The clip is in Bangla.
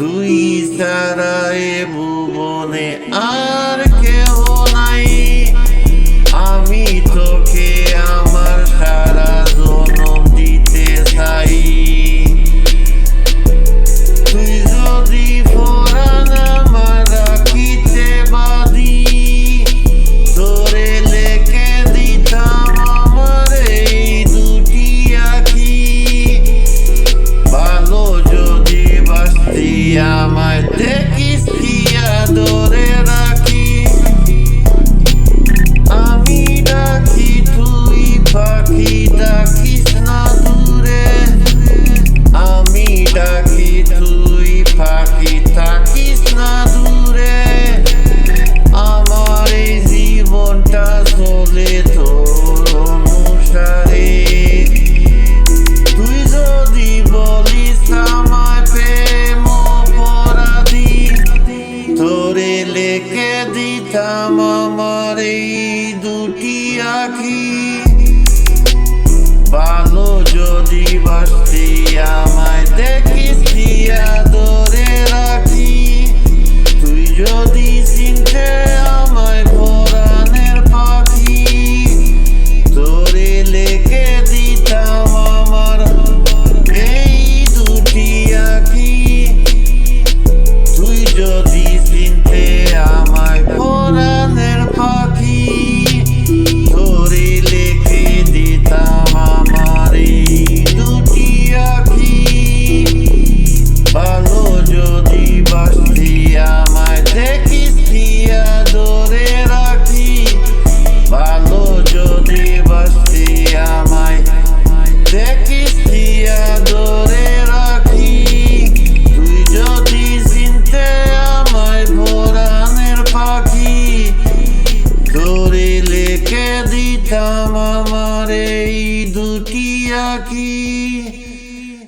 তুই সারায় ভুবনে আর কেউ দুটি আখি বানো যদি বাসিয়া